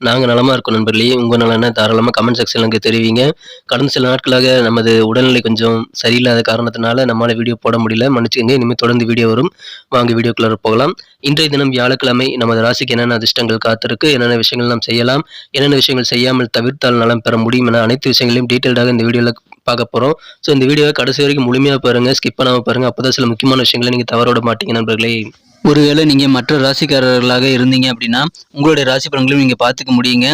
நாங்கள் நலமாக இருக்கோம் நண்பர்களே. உங்கள் நலனை தாராளமாக கமெண்ட் செக்ஷனில் அங்கே தெரிவிங்க. கடந்த சில நாட்களாக நமது உடல்நிலை கொஞ்சம் சரியில்லாத காரணத்தினால நம்மளால் வீடியோ போட முடியல. மன்னிச்சுங்க இனிமேல் தொடர்ந்து வீடியோ வரும். வாங்க வீடியோக்குள்ள போகலாம். இன்றைய தினம் வியாழக்கிழமை நமது ராசிக்கு என்னென்ன அதிர்ஷ்டங்கள் காத்திருக்கு? என்னென்ன விஷயங்கள் நாம் செய்யலாம்? என்னென்ன விஷயங்கள் செய்யாமல் தவிர்த்தால் நலம் பெற முடியும் என அனைத்து விஷயங்களையும் டீட்டெயில்டாக இந்த வீடியோவில் பார்க்க போகிறோம் ஸோ இந்த வீடியோவை கடைசி வரைக்கும் முழுமையாக பாருங்கள் ஸ்கிப் பண்ணாமல் பாருங்கள் அப்போ சில முக்கியமான விஷயங்களை நீங்கள் தவறோட மாட்டீங்க நண்பர்களே. ஒருவேளை நீங்கள் மற்ற ராசிக்காரர்களாக இருந்தீங்க அப்படின்னா உங்களுடைய ராசி பலன்களையும் நீங்கள் பார்த்துக்க முடியுங்க.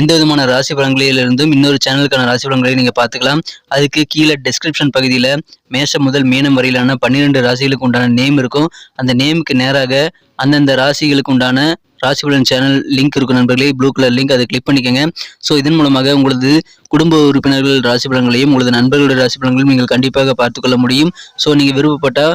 எந்த விதமான ராசி பலன்களிலிருந்தும் இன்னொரு சேனலுக்கான ராசி பலன்களையும் நீங்கள் பார்த்துக்கலாம். அதுக்கு கீழே டெஸ்கிரிப்ஷன் பகுதியில் மேஷம் முதல் மீனம் வரையிலான பன்னிரெண்டு ராசிகளுக்கு உண்டான நேம் இருக்கும். அந்த நேமுக்கு நேராக அந்தந்த ராசிகளுக்கு உண்டான ராசி பலன் சேனல் லிங்க் இருக்கும் நண்பர்களே. ப்ளூ கலர் லிங்க் அதை கிளிக் பண்ணிக்கோங்க. ஸோ இதன் மூலமாக உங்களது குடும்ப உறுப்பினர்கள் ராசி பலன்களையும் உங்களது நண்பர்களுடைய ராசி பலன்களையும் நீங்கள் கண்டிப்பாக பார்த்துக்கொள்ள முடியும். ஸோ நீங்கள் விருப்பப்பட்டால்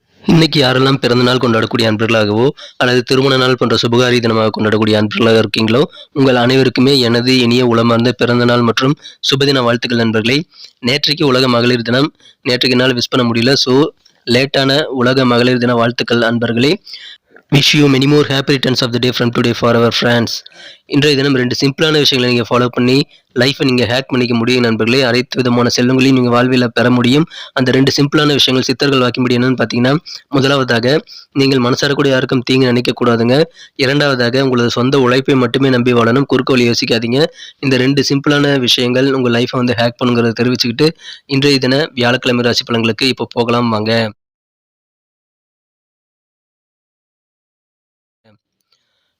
இன்னைக்கு யாரெல்லாம் பிறந்த நாள் கொண்டாடக்கூடிய அன்பர்களாகவோ அல்லது திருமண நாள் போன்ற சுபகாரி தினமாக கொண்டாடக்கூடிய அன்பர்களாக இருக்கீங்களோ உங்கள் அனைவருக்குமே எனது இனிய உளமார்ந்த பிறந்த நாள் மற்றும் சுபதின வாழ்த்துக்கள் நண்பர்களே. நேற்றைக்கு உலக மகளிர் தினம். நேற்றைக்கு நாள் விஷ் பண்ண முடியல. ஸோ லேட்டான உலக மகளிர் தின வாழ்த்துக்கள் அன்பர்களே wish you many more happy returns of the day from today for our friends இன்றைய தினம் ரெண்டு சிம்பிளான விஷயங்களை நீங்கள் ஃபாலோ பண்ணி லைஃப்பை நீங்கள் ஹேக் பண்ணிக்க முடியும் நண்பர்களே. அனைத்து விதமான செல்வங்களையும் நீங்கள் வாழ்வில் பெற முடியும். அந்த ரெண்டு சிம்பிளான விஷயங்கள் சித்தர்கள் வாக்கின்படி என்னன்னு பார்த்தீங்கன்னா முதலாவதாக நீங்கள் மனசார கூட யாருக்கும் தீங்கு நினைக்கக்கூடாதுங்க இரண்டாவதாக உங்களது சொந்த உழைப்பை மட்டுமே நம்பி வாழணும். குறுக்கு வழி யோசிக்காதீங்க. இந்த ரெண்டு சிம்பிளான விஷயங்கள் உங்கள் லைஃப்பை வந்து ஹேக் பண்ணுங்கிறத தெரிவிச்சுக்கிட்டு இன்றைய தின வியாழக்கிழமை ராசி பலன்களுக்கு இப்போ போகலாம் வாங்க.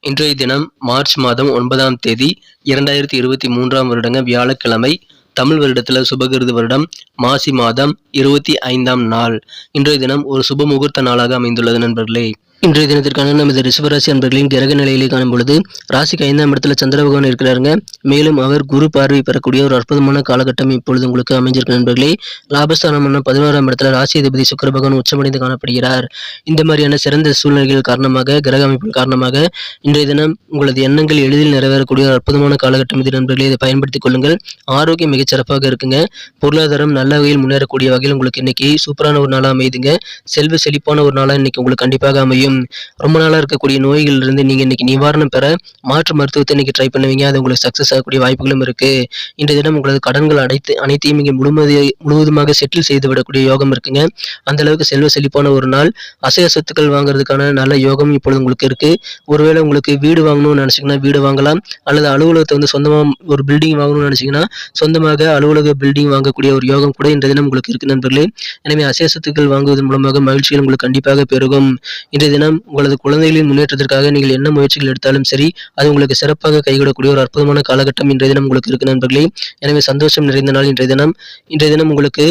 இன்றைய தினம் மார்ச் மாதம் ஒன்பதாம் தேதி இரண்டாயிரத்தி இருபத்தி மூன்றாம் வருடங்க வியாழக்கிழமை தமிழ் வருடத்தில் சுபகிருது வருடம் மாசி மாதம் இருபத்தி ஐந்தாம் நாள். இன்றைய தினம் ஒரு சுப முகூர்த்த நாளாக அமைந்துள்ளது நண்பர்களே. இன்றைய தினத்திற்கான நமது ரிஷபராசி அன்பர்களின் கிரக நிலையிலே காணும் பொழுது ராசிக்கு ஐந்தாம் இடத்துல சந்திர பகவான் இருக்கிறாருங்க. மேலும் அவர் குரு பார்வை பெறக்கூடிய ஒரு அற்புதமான காலகட்டம் இப்பொழுது உங்களுக்கு அமைஞ்சிருக்க நண்பர்களே. லாபஸ்தானமான பதினோராம் இடத்துல ராசி அதிபதி சுக்கர பகவான் உச்சமடைந்து காணப்படுகிறார். இந்த மாதிரியான சிறந்த சூழ்நிலைகள் காரணமாக கிரக அமைப்பின் காரணமாக இன்றைய தினம் உங்களது எண்ணங்கள் எளிதில் நிறைவேறக்கூடிய ஒரு அற்புதமான காலகட்டம் இது நண்பர்களே. இதை பயன்படுத்திக் கொள்ளுங்கள். ஆரோக்கியம் மிகச் சிறப்பாக இருக்குங்க. பொருளாதாரம் நல்ல வகையில் முன்னேறக்கூடிய வகையில் உங்களுக்கு இன்னைக்கு சூப்பரான ஒரு நாளாக அமையுதுங்க. செல்வ செழிப்பான ஒரு நாளாக இன்னைக்கு உங்களுக்கு கண்டிப்பாக அமையும். ரொம்ப நாளாக இருக்கக்கூடிய நோய்களிலிருந்து இருந்து நீங்கள் இன்னைக்கு நிவாரணம் பெற மாற்று மருத்துவத்தை இன்னைக்கு ட்ரை பண்ணுவீங்க. அது உங்களுக்கு சக்ஸஸ் ஆகக்கூடிய வாய்ப்புகளும் இருக்கு. இன்றைய தினம் உங்களது கடன்கள் அனைத்து அனைத்தையும் இங்கே முழுமதி முழுவதுமாக செட்டில் செய்து விடக்கூடிய யோகம் இருக்குங்க. அந்த அளவுக்கு செல்வ செழிப்பான ஒரு நாள். அசைய சொத்துக்கள் வாங்குறதுக்கான நல்ல யோகம் இப்பொழுது உங்களுக்கு இருக்கு. ஒருவேளை உங்களுக்கு வீடு வாங்கணும்னு நினைச்சீங்கன்னா வீடு வாங்கலாம். அல்லது அலுவலகத்தை வந்து சொந்தமாக ஒரு பில்டிங் வாங்கணும்னு நினைச்சீங்கன்னா சொந்தமாக அலுவலக பில்டிங் வாங்கக்கூடிய ஒரு யோகம் கூட இன்றைய தினம் உங்களுக்கு இருக்கு நண்பர்களே. எனவே அசைய சொத்துக்கள் வாங்குவதன் மூலமாக மகிழ்ச்சிகள் உங்களுக்கு கண்டிப்பாக பெருகும். இன்றைய தினம் உங்களது குழந்தைகளின் முன்னேற்றத்திற்காக நீங்கள் என்ன முயற்சிகள் எடுத்தாலும் சரி அது உங்களுக்கு சிறப்பாக கைகூடக்கூடிய ஒரு அற்புதமான காலகட்டம் இன்றைய தினம் உங்களுக்கு இருக்கு நண்பர்களே. எனவே சந்தோஷம் நிறைந்த நாள் இன்றைய தினம். இன்றைய தினம் உங்களுக்கு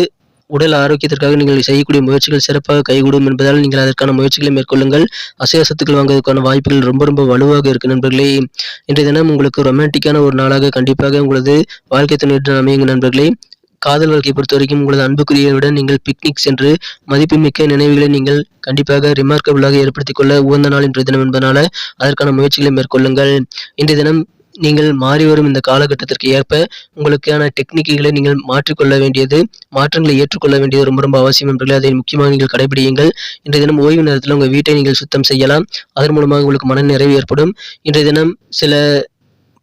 உடல் ஆரோக்கியத்திற்காக நீங்கள் செய்யக்கூடிய முயற்சிகள் சிறப்பாக கைகூடும் என்பதால் நீங்கள் அதற்கான முயற்சிகளை மேற்கொள்ளுங்கள். அசைய சொத்துக்கள் வாங்குவதற்கான வாய்ப்புகள் ரொம்ப ரொம்ப வலுவாக இருக்கு நண்பர்களே. இன்றைய தினம் உங்களுக்கு ரொமான்டிக்கான ஒரு நாளாக கண்டிப்பாக உங்களது வாழ்க்கை துணையுடன் அமையுங்க நண்பர்களே. காதல் வாழ்க்கையை பொறுத்த வரைக்கும் உங்களது அன்புக்குரியவுடன் நீங்கள் பிக்னிக் சென்று மதிப்புமிக்க நினைவுகளை நீங்கள் கண்டிப்பாக ரிமார்க்கபிளாக ஏற்படுத்திக் கொள்ள உகந்த நாள் இன்றைய தினம் என்பதனால அதற்கான முயற்சிகளை மேற்கொள்ளுங்கள். இன்றைய தினம் நீங்கள் மாறி வரும் இந்த காலகட்டத்திற்கு ஏற்ப உங்களுக்கான டெக்னிக்குகளை நீங்கள் மாற்றிக்கொள்ள வேண்டியது மாற்றங்களை ஏற்றுக்கொள்ள வேண்டியது ரொம்ப ரொம்ப அவசியம் என்பதை அதை முக்கியமாக நீங்கள் கடைபிடியுங்கள். இன்றைய தினம் ஓய்வு நேரத்தில் உங்கள் வீட்டை நீங்கள் சுத்தம் செய்யலாம். அதன் மூலமாக உங்களுக்கு மன நிறைவு ஏற்படும். இன்றைய தினம் சில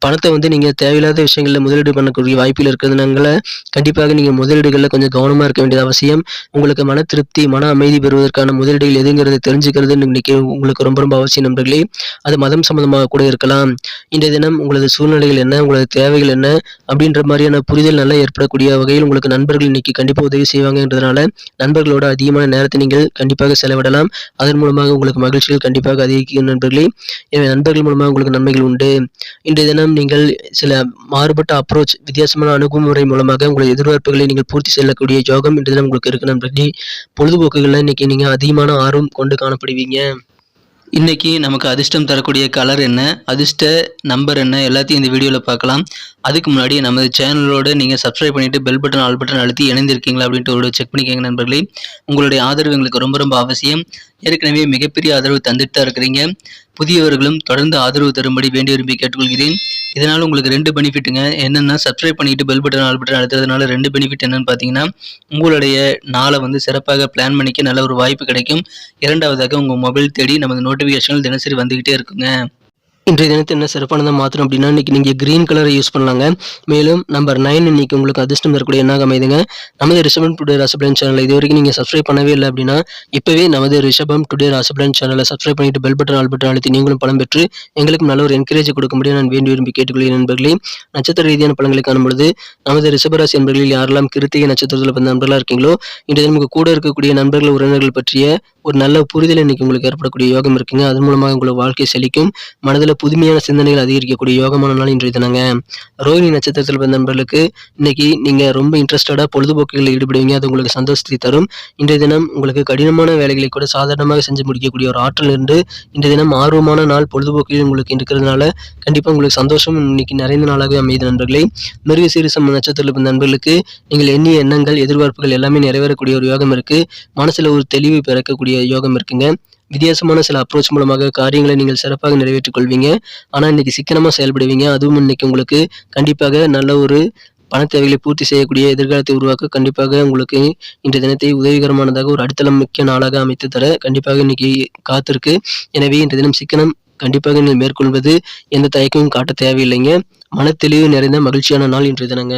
பணத்தை வந்து நீங்கள் தேவையில்லாத விஷயங்களில் முதலீடு பண்ணக்கூடிய வாய்ப்பில் இருக்கிறதுனால கண்டிப்பாக நீங்கள் முதலீடுகளில் கொஞ்சம் கவனமாக இருக்க வேண்டியது அவசியம். உங்களுக்கு மன திருப்தி மன அமைதி பெறுவதற்கான முதலீடுகள் எதுங்கிறத தெரிஞ்சுக்கிறது இன்னைக்கு உங்களுக்கு ரொம்ப ரொம்ப அவசியம் நண்பர்களே. அது மதம் சம்மந்தமாக கூட இருக்கலாம். இன்றைய தினம் உங்களது சூழ்நிலைகள் என்ன உங்களது தேவைகள் என்ன அப்படின்ற மாதிரியான புரிதல் நல்லா ஏற்படக்கூடிய வகையில் உங்களுக்கு நண்பர்கள் இன்னைக்கு கண்டிப்பாக உதவி செய்வாங்கன்றதுனால நண்பர்களோட அதிகமான நேரத்தை நீங்கள் கண்டிப்பாக செலவிடலாம். அதன் மூலமாக உங்களுக்கு மகிழ்ச்சிகள் கண்டிப்பாக அதிகரிக்கும் நண்பர்களே. எனவே நண்பர்கள் மூலமாக உங்களுக்கு நன்மைகள் உண்டு. இன்றைய தினம் மூலம் நீங்கள் சில மாறுபட்ட அப்ரோச் வித்தியாசமான அணுகுமுறை மூலமாக உங்கள் எதிர்பார்ப்புகளை நீங்கள் பூர்த்தி செய்யக்கூடிய யோகம் இன்று உங்களுக்கு இருக்கு நண்பர்களே. பொழுதுபோக்குகளில் இன்னைக்கு நீங்கள் அதிகமான ஆர்வம் கொண்டு காணப்படுவீங்க. இன்னைக்கு நமக்கு அதிர்ஷ்டம் தரக்கூடிய கலர் என்ன அதிர்ஷ்ட நம்பர் என்ன எல்லாத்தையும் இந்த வீடியோவில் பார்க்கலாம். அதுக்கு முன்னாடி நமது சேனலோடு நீங்கள் சப்ஸ்கிரைப் பண்ணிட்டு பெல் பட்டன் ஆல் பட்டன் அழுத்தி இணைந்திருக்கீங்களா அப்படின்ட்டு ஒரு செக் பண்ணிக்கோங்க நண்பர்களே. உங்களுடைய ஆதரவு எங்களுக்கு ரொம்ப ரொம்ப அவசியம். ஏற்கனவே மிகப்பெரிய ஆதரவு தந்துட்டு தான் இருக்கிறீங்க. புதியவர்களும் தொடர்ந்து ஆதரவு தரும்படி வேண்டி விரும்பி கேட்டுக்கொள்கிறேன். இதனால் உங்களுக்கு ரெண்டு பெனிஃபிட்டுங்க என்னென்னா சப்ஸ்கிரைப் பண்ணிட்டு பெல் பட்டன் ஆல் பட்டன் அழுத்துறதுனால ரெண்டு பெனிஃபிட் என்னன்னு பார்த்தீங்கன்னா உங்களுடைய நாளை வந்து சிறப்பாக பிளான் பண்ணிக்க நல்ல ஒரு வாய்ப்பு கிடைக்கும். இரண்டாவதாக உங்கள் மொபைல் தேடி நமது நோட்டிஃபிகேஷன்கள் தினசரி வந்துக்கிட்டே இருக்குங்க. இன்றைய தினத்தை என்ன சிறப்பானதாக மாற்றணும் அப்படின்னா இன்றைக்கி நீங்கள் க்ரீன் கலரை யூஸ் பண்ணலாங்க. மேலும் நம்பர் நைன் இன்னைக்கு உங்களுக்கு அதிர்ஷ்டம் தரக்கூடிய எண்ணாக அமைதுங்க. நமது ரிஷபம் டுடே ராசபிளன் சேனலை இது வரைக்கும் நீங்கள் சப்ஸ்கிரைப் பண்ணவே இல்லை அப்படின்னா இப்போவே நமது ரிஷபம் டுடே ராசபிளன் சேனலை சப்ஸ்கிரைப் பண்ணிட்டு பெல் பட்டன் ஆல் பட்டன் அழுத்தி நீங்களும் பலம் பெற்று எங்களுக்கு நல்ல ஒரு என்கரேஜ் கொடுக்க முடியும் நான் வேண்டி விரும்பி கேட்டுக்கொள்கிறேன் நண்பர்களே. நட்சத்திர ரீதியான பழங்களை காணும்பொழுது நமது ரிஷபராசி நண்பர்களில் யாரெல்லாம் கிருத்திகை நட்சத்திரத்தில் பிறந்த நண்பர்களாக இருக்கீங்களோ இன்றைய நமக்கு கூட இருக்கக்கூடிய நண்பர்கள் உறவினர்கள் பற்றிய ஒரு நல்ல புரிதல் இன்னைக்கு உங்களுக்கு ஏற்படக்கூடிய யோகம் இருக்குங்க. அதன் மூலமாக உங்களுக்கு வாழ்க்கை செழிக்கும். மனதில் புதுமையான சிந்தனைகள் அதிகரிக்கக்கூடிய யோகமான நாள் இன்றைய தினங்க. ரோஹிணி நட்சத்திரத்தில் பிறந்த நண்பர்களுக்கு இன்னைக்கு நீங்கள் ரொம்ப இன்ட்ரெஸ்டடாக பொழுதுபோக்குகளில் ஈடுபடுவீங்க. அது உங்களுக்கு சந்தோஷத்தை தரும். இன்றைய தினம் உங்களுக்கு கடினமான வேலைகளை கூட சாதாரணமாக செஞ்சு முடிக்கக்கூடிய ஒரு ஆற்றல் இருந்து இன்றைய தினம் ஆர்வமான நாள் பொழுதுபோக்கில் உங்களுக்கு இருக்கிறதுனால கண்டிப்பாக உங்களுக்கு சந்தோஷம் இன்னைக்கு நிறைந்த நாளாகவே அமையுது நண்பர்களே. மிருக சீரிசம் நட்சத்திரத்தில் பிறந்த நண்பர்களுக்கு நீங்கள் எண்ணிய எண்ணங்கள் எதிர்பார்ப்புகள் எல்லாமே நிறைவேறக்கூடிய ஒரு யோகம் இருக்கு. மனசுல ஒரு தெளிவு பிறக்கக்கூடிய யோகம் இருக்குங்க. வித்தியாசமான சில அப்ரோச் மூலமாக காரியங்களை நீங்கள் சிறப்பாக நிறைவேற்றிக் கொள்வீங்க ஆனால் இன்னைக்கு சிக்கனமாக செயல்படுவீங்க. அதுவும் இன்னைக்கு உங்களுக்கு கண்டிப்பாக நல்ல ஒரு பண தேவைகளை பூர்த்தி செய்யக்கூடிய எதிர்காலத்தை உருவாக்க கண்டிப்பாக உங்களுக்கு இன்றைய தினத்தை உதவிகரமானதாக ஒரு அடித்தளம் மிக்க நாளாக அமைத்து தர கண்டிப்பாக இன்னைக்கு காத்திருக்கு. எனவே இன்றைய தினம் சிக்கனம் கண்டிப்பாக நீங்கள் மேற்கொள்வது எந்த தயக்கமும் காட்ட தேவையில்லைங்க. மனத்தெளிவு நிறைந்த மகிழ்ச்சியான நாள் இன்றைய தினங்க.